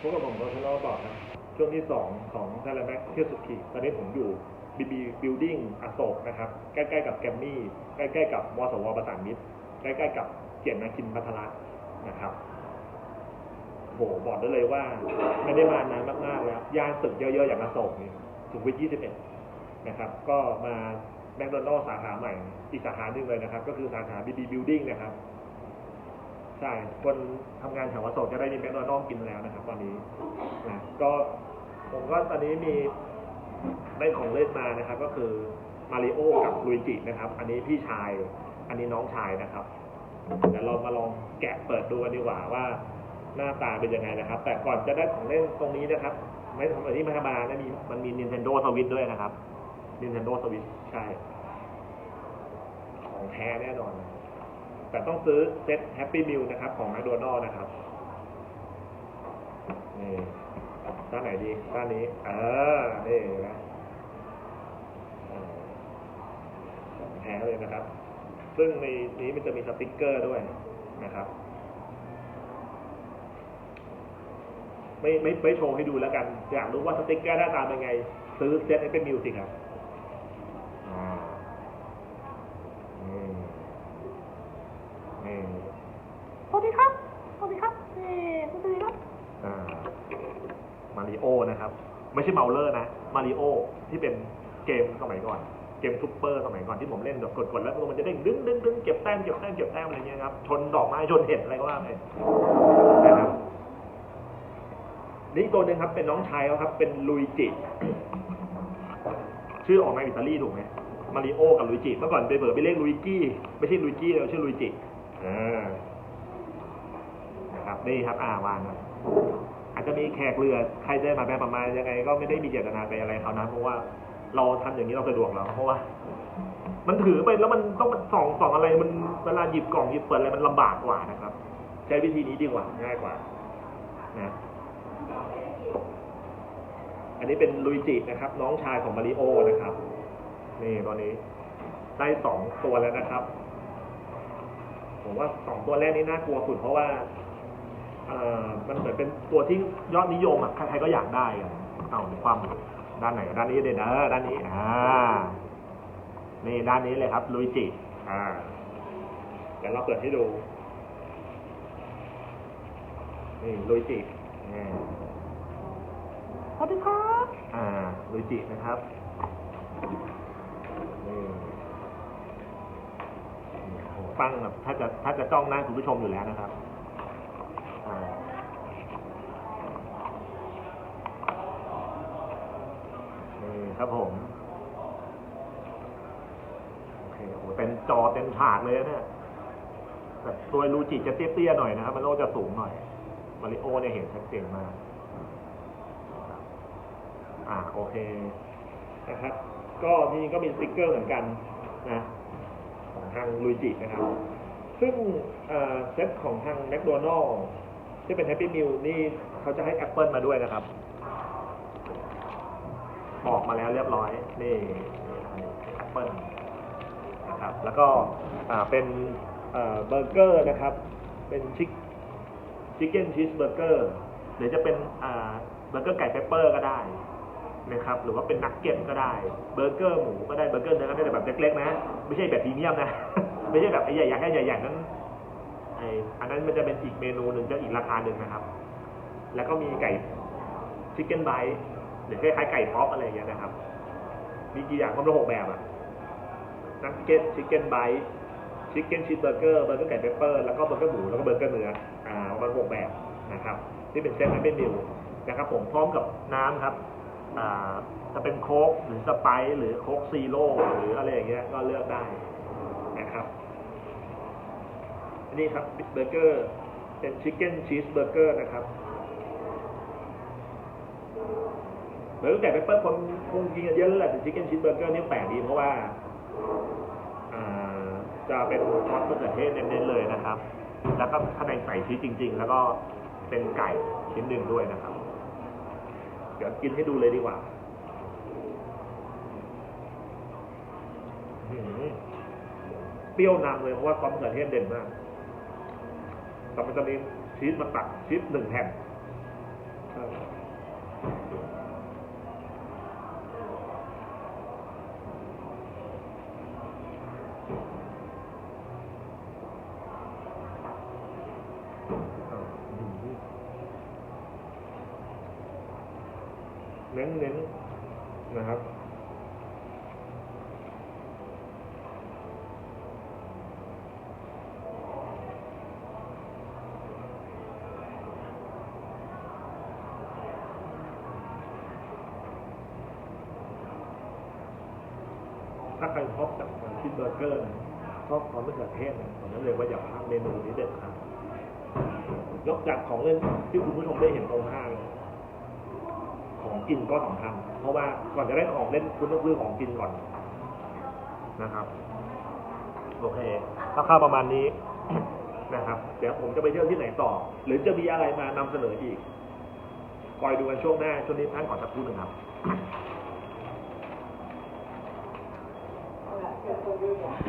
พวกกับผมก็ทะเลาะต่อครับช่วงที่ 2 ของทยแลนด์แม็กเที่ยวสุดขีดตอนนี้ผมอยู่ BB Building อโศกนะครับ ใกล้ๆกับแกรมมี่ ใกล้ๆกับมสวประสานมิตร ใกล้ๆกับเกียรตินาคินพัทระนะครับโหบอกได้เลยว่าไม่ได้มานานมากๆแล้วย่านตึกเยอะๆ อย่างอโศกนี่สุขุมวิท21 นะครับ ก็มาแมคโดนัลล์สาขาใหม่อีกสาขาหนึ่งเลยนะครับ ก็คือสาขา BB Building นะครับ ใช่คนทำงานแถวอโศกจะได้มีแมคโดนัลล์กินแล้วนะครับ ตอนนี้นะก็ผมก็ตอนนี้มีได้ของเล่นมานะครับ ก็คือมาริโอกับลุยจินะครับ อันนี้พี่ชาย อันนี้น้องชายนะครับเดี๋ยวเรามาลองแกะเปิดดูกันดีกว่าว่า หน้าตาเป็นยังไงนะครับ แต่ก่อนจะได้ของเล่นตรงนี้นะครับ ไม่ธรรมดาที่ไม่ธรรมดานะมีมันมี Nintendo Switch ด้วยนะครับ Nintendo Switch ใช่ ของแท้แน่นอน แต่ต้องซื้อเซ็ต Happy Meal นะครับ ของ McDonald นะครับนี่ด้านไหนดีด้านนี้เออนี่นะแท้เลยนะครับ ซึ่งในนี้มันจะมีสติกเกอร์ด้วยนะครับ ไม่ไม่ไม่โชว์ให้ดูแล้วกัน อยากรู้ว่าสติกเกอร์หน้าตาเป็นไง ซื้อเซ็ตให้เป็นมิวสิครับอ่านี่ นี่ สวัสดีครับ สวัสดีครับนี่สวัสดีครับ อ่า มาริโอนะครับ ไม่ใช่เมาเลอร์นะ มาริโอที่เป็นเกมสมัยก่อน เกมซุปเปอร์สมัยก่อนที่ผมเล่นแบบกดๆแล้วมันจะเด้งดึงดึงดึงเก็บแต้มเก็บแต้มเก็บแต้มอะไรเงี้ยครับ ชนดอกไม้ชนเห็ดอะไรก็ว่าไปนะครับนี่อีกตัวหนึ่งครับ เป็นน้องชายเขาครับ เป็นลุยจิ ชื่อออกมาอิตาลีถูกไหมมาริโอกับลุยจิ เมื่อก่อนไปเบิร์ไปเรียกลุยกี้ ไม่ใช่ลุยกี้เราชื่อลุยจิ อ่านะครับนี่ครับอ่าวางครับอาจจะมีแขกเรือใครได้มาแบบประมาณยังไง ก็ไม่ได้มีเจตนาไปอะไรเขานะเพราะว่าเราทำอย่างนี้เราสะดวกเราเพราะว่า มันถือไปแล้วมันต้องมันส่องส่องอะไร มันเวลาหยิบกล่องหยิบเปิดอะไรมันลำบากกว่านะครับ ใช้วิธีนี้ดีกว่าง่ายกว่า นะอันนี้เป็นลุยจินะครับ น้องชายของมาริโอนะครับ นี่ตอนนี้ได้สองตัวแล้วนะครับ ผมว่าสองตัวแรกนี่น่ากลัวสุดเพราะว่าเอ่อมันเหมือนเป็นตัวที่ยอดนิยมอะใครๆก็อยากได้อะเอาความด้านไหนด้านนี้เด่นเออด้านนี้อ่านี่ด้านนี้เลยครับลุยจิอ่าเดี๋ยวเราเปิดให้ดูนี่ลุยจินี่สวัสดีครับอ่าลุยจินะครับนี่ โอ้โหตั้งแบบถ้าจะถ้าจะจ้องหน้าคุณผู้ชมอยู่แล้วนะครับนี่ครับผม โอเคโอ้เต็มจอเต็มฉากเลยนะเนี่ยแต่ตัวลูจิจะเตี้ยๆหน่อยนะครับ มันโลจะสูงหน่อย มาริโอเนี่ยเห็นชัดเจนมาก อ่าโอเคนะครับ ก็นี่ก็มีสติ๊กเกอร์เหมือนกันนะ ทางลุยจินะครับ ซึ่งเซตของทางแมคโดนัลล์ที่เป็นแฮปปี้มิลนี่เขาจะให้แอปเปิลมาด้วยนะครับ ออกมาแล้วเรียบร้อย นี่แอปเปิลนะครับ แล้วก็เป็นเบอร์เกอร์นะครับ เป็นชิคชิคเก้นชีสเบอร์เกอร์หรือจะเป็นเบอร์เกอร์ไก่เปปเปอร์ก็ได้ นะครับหรือว่าเป็นนักเก็ตก็ได้เบอร์เกอร์หมูก็ได้เบอร์เกอร์เนื้อก็ได้แต่แบบเล็กๆนะ ไม่ใช่แบบพรีเมียมนะ ไม่ใช่แบบไอ้ใหญ่ๆแค่ใหญ่ๆนั้นไอ้อันนั้นมันจะเป็นอีกเมนูหนึ่งจะอีกราคาหนึ่งนะครับ แล้วก็มีไก่ชิคเก้นไบต์หรือคล้ายๆไก่ท็อปอะไรอย่างเงี้ยนะครับ มีกี่อย่างก็ไม่รู้หกแบบอะนักเก็ตชิคเก้นไบต์ชิคเก้นชีสเบอร์เกอร์เบอร์เกอร์ไก่เปปเปอร์แล้วก็เบอร์เกอร์หมูแล้วก็เบอร์เกอร์เนื้ออ่าประมาณหกแบบนะครับที่เป็นเซตให้เป็นมิลนะครับผมพร้อมกับน้ำครับ จะเป็นโค้กหรือสไปซ์หรือโค้กซีโร่หรืออะไรอย่างเงี้ยก็เลือกได้นะครับอันนี้ครับเบอร์เกอร์เป็นชิคเก้นชีสเบอร์เกอร์นะครับเบอร์เกอร์ไก่เปปเปอร์คนคงกินกันเยอะแล้วแหละแต่ชิคเก้นชีสเบอร์เกอร์นี่แปลกดีเพราะว่าอ่าจะเป็นซอสมะเขือเทศเน้นๆเลยนะครับ แล้วก็ข้างในใส่ชีสจริง ๆ แล้วก็เป็นไก่ชิ้นหนึ่งด้วยนะครับ เดี๋ยวกินให้ดูเลยดีกว่าอื้อหือเปรี้ยวนำเลยเพราะว่าซอสมะเขือเทศเด่นมาก แต่มันจะมีชีสมาตัดชีสหนึ่งแผ่นครั เน้นเน้นๆนะครับ ถ้าใครชอบแบบมันคิดเบอร์เกอร์นะชอบความมะเขือเทศนะผมนั้นเลยว่าอย่าพลาดเมนูนี้เด็ดขาดนอกจากของเล่นที่คุณผู้ชมได้เห็นตรงห้าง ของกินก็สำคัญเพราะว่าก่อนจะได้ของเล่นคุณต้องซื้อของกินก่อนนะครับ โอเคคร่าวๆประมาณนี้นะครับ เดี๋ยวผมจะไปเที่ยวที่ไหนต่อ หรือจะมีอะไรมานำเสนออีกคอยดูกันช่วงหน้าช่วงนี้ท่านขอสักครู่หนึ่งครับ